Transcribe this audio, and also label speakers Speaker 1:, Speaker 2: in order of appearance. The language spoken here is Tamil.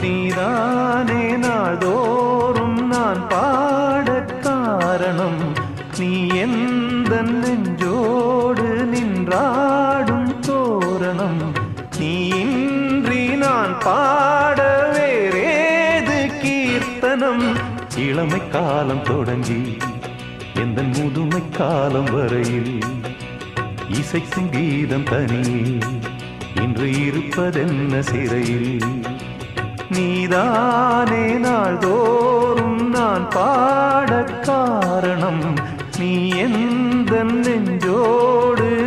Speaker 1: நீதானே நாள்தோறும் நான் பாடக் காரணம். நீ எந்த நெஞ்சோடு நின்றாடும் தோரணம். நீ இன்றி நான் பாட வேறேது கீர்த்தனம். இளமை காலம் தொடங்கி எந்த முதுமை காலம் வரையில் இசைக்கும் கீதம் தனியே இன்று இருப்பதென்ன சிறையில்? நீதானே நாள்தோறும் நான் பாட காரணம். நீ எந்த நெஞ்சோடு